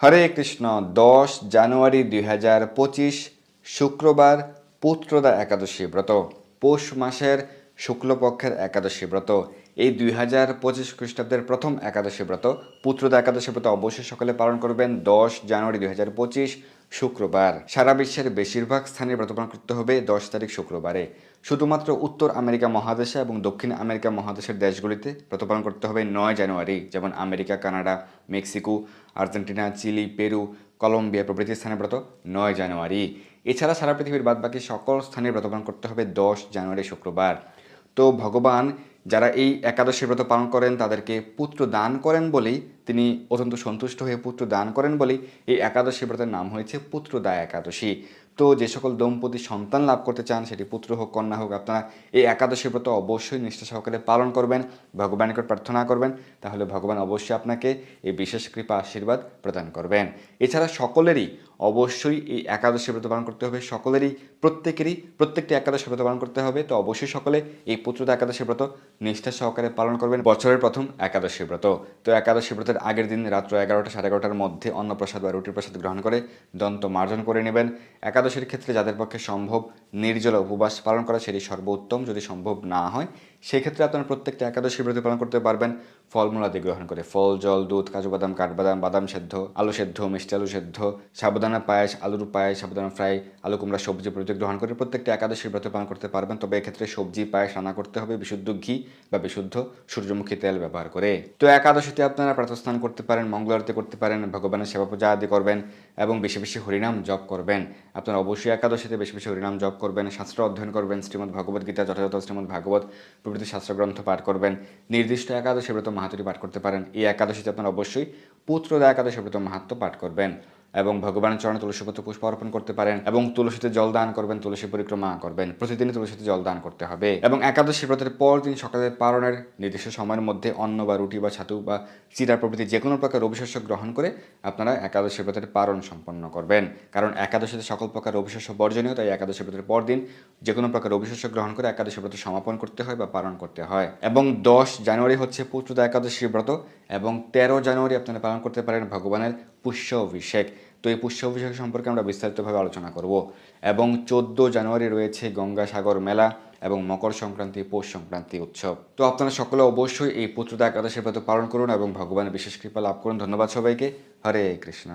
হরে কৃষ্ণ, দশ জানুয়ারি দুই হাজার পঁচিশ, শুক্রবার পুত্রদা একাদশী ব্রত। পৌষ মাসের শুক্লপক্ষের একাদশী ব্রত। এই দুই হাজার পঁচিশ খ্রিস্টাব্দের প্রথম একাদশী ব্রত। পুত্রদা একাদশী ব্রত অবশ্যই সকলে পালন করবেন। দশ জানুয়ারি দুই হাজার পঁচিশ, শুক্রবার। সারা বিশ্বের বেশিরভাগ স্থানে ব্রত পালন করতে হবে দশ তারিখ শুক্রবারে। শুধুমাত্র উত্তর আমেরিকা মহাদেশে এবং দক্ষিণ আমেরিকা মহাদেশের দেশগুলিতে ব্রত পালন করতে হবে নয় জানুয়ারি, যেমন America, Canada, Mexico, Argentina, Chile, Peru, Colombia প্রভৃতি স্থানে ব্রত নয় জানুয়ারি। এছাড়া সারা পৃথিবীর বাদবাকি সকল স্থানে ব্রত পালন করতে হবে দশ জানুয়ারি শুক্রবার। তো ভগবান যারা এই একাদশী ব্রত পালন করেন তাদেরকে পুত্র দান করেন বলেই তিনি অত্যন্ত সন্তুষ্ট হয়ে পুত্র দান করেন বলেই এই একাদশী ব্রতের নাম হয়েছে পুত্রদা একাদশী। তো যে সকল দম্পতি সন্তান লাভ করতে চান, সেটি পুত্র হোক, কন্যা হোক, আপনারা এই একাদশী ব্রত অবশ্যই নিষ্ঠা সহকারে পালন করবেন, ভগবানের নিকট প্রার্থনা করবেন, তাহলে ভগবান অবশ্যই আপনাকে এই বিশেষ কৃপা, আশীর্বাদ প্রদান করবেন। এছাড়া সকলেরই অবশ্যই এই একাদশী ব্রত পালন করতে হবে, সকলেরই, প্রত্যেকেরই, প্রত্যেকটি একাদশী ব্রত পালন করতে হবে, তো অবশ্যই সকলে এই পুত্রদা একাদশী ব্রত নিষ্ঠা সহকারে পালন করবেন, বছরের প্রথম একাদশী ব্রত। তো একাদশী ব্রতের আগের দিন রাত্র এগারোটা সাড়ে এগারোটার মধ্যে অন্নপ্রসাদ বা রুটির প্রসাদ গ্রহণ করে দন্ত মার্জন করে নেবেন। একাদশীর ক্ষেত্রে যাদের পক্ষে সম্ভব নির্জলা উপবাস পালন করা সেটি সর্বোত্তম। যদি সম্ভব না হয়, সেক্ষেত্রে আপনারা প্রত্যেকটা একাদশী ব্রত পালন করতে পারবেন। ফলমূলাদি গ্রহণ করে। ফল, জল, দুধ, কাজু, বাদাম, কাঠবাদাম, বাদাম সেদ্ধ, আলু সেদ্ধ, মিষ্টি আলু সেদ্ধ সাবুদানা পায়েস, আলুর পায়েস সাবুদানা ফ্রাই, আলু, কুমড়া, সবজি প্রভৃতি গ্রহণ করে প্রত্যেকটা একাদশী ব্রত পালন করতে পারবেন। তবে এক্ষেত্রে সবজি, পায়েস রান্না করতে হবে, বিশুদ্ধ ঘি বা বিশুদ্ধ সূর্যমুখী তেল ব্যবহার করে। তো একাদশীতে আপনারা প্রাতস্থান করতে পারেন, মঙ্গল আরতি করতে পারেন, ভগবানের সেবা পূজা আদি করবেন এবং বেশি বেশি হরিনাম জপ করবেন। আপনারা অবশ্যই একাদশীতে বেশি বেশি হরিনাম জপ করবেন, শাস্ত্র অধ্যয়ন করবেন, শ্রীমদ্ ভগবদ গীতা, যথাযথ শ্রীমদ্ ভাগবত প্রভৃতি শাস্ত্রগ্রন্থ পাঠ করবেন। নির্দিষ্ট একাদশী ব্রত মাহাতুরি পাঠ করতে পারেন। এই একাদশীতে আপনারা অবশ্যই পুত্রদা একাদশী ব্রত মাহাত্ম পাঠ করবেন। এবং ভগবানের চরণে তুলসীপত্র পুষ্প অর্পণ করতে পারেন এবং তুলসীতে জল দান করবেন, তুলসী পরিক্রমা করবেন। প্রতিদিনই তুলসীতে জল দান করতে হবে। এবং একাদশী ব্রতের পর দিন সকালে পালনের নির্দিষ্ট সময়ের মধ্যে অন্ন বা রুটি বা ছাতু বা চিরা প্রভৃতি যে কোনো প্রকার অবিশস্য গ্রহণ করে আপনারা একাদশী ব্রতের পালন সম্পন্ন করবেন। কারণ একাদশীতে সকল প্রকার অবিশস্য বর্জনীয়, তাই একাদশী ব্রতের পর দিন যে কোনো প্রকার অবিশস্য গ্রহণ করে একাদশী ব্রত সমাপন করতে হয় বা পালন করতে হয়। এবং দশ জানুয়ারি হচ্ছে পুত্রদা একাদশী ব্রত। এবং তেরো জানুয়ারি আপনারা পালন করতে পারেন ভগবানের পুষ্য অভিষেক তো এই পুষ্য অভিষেক সম্পর্কে আমরা বিস্তারিতভাবে আলোচনা করব। এবং চোদ্দ জানুয়ারি রয়েছে গঙ্গাসাগর মেলা এবং মকর সংক্রান্তি, পৌষ সংক্রান্তি উৎসব। তো আপনারা সকলে অবশ্যই এই পুত্রদা একাদশী ব্রত পালন করুন এবং ভগবানের বিশেষ কৃপা লাভ করুন। ধন্যবাদ সবাইকে। হরে কৃষ্ণ।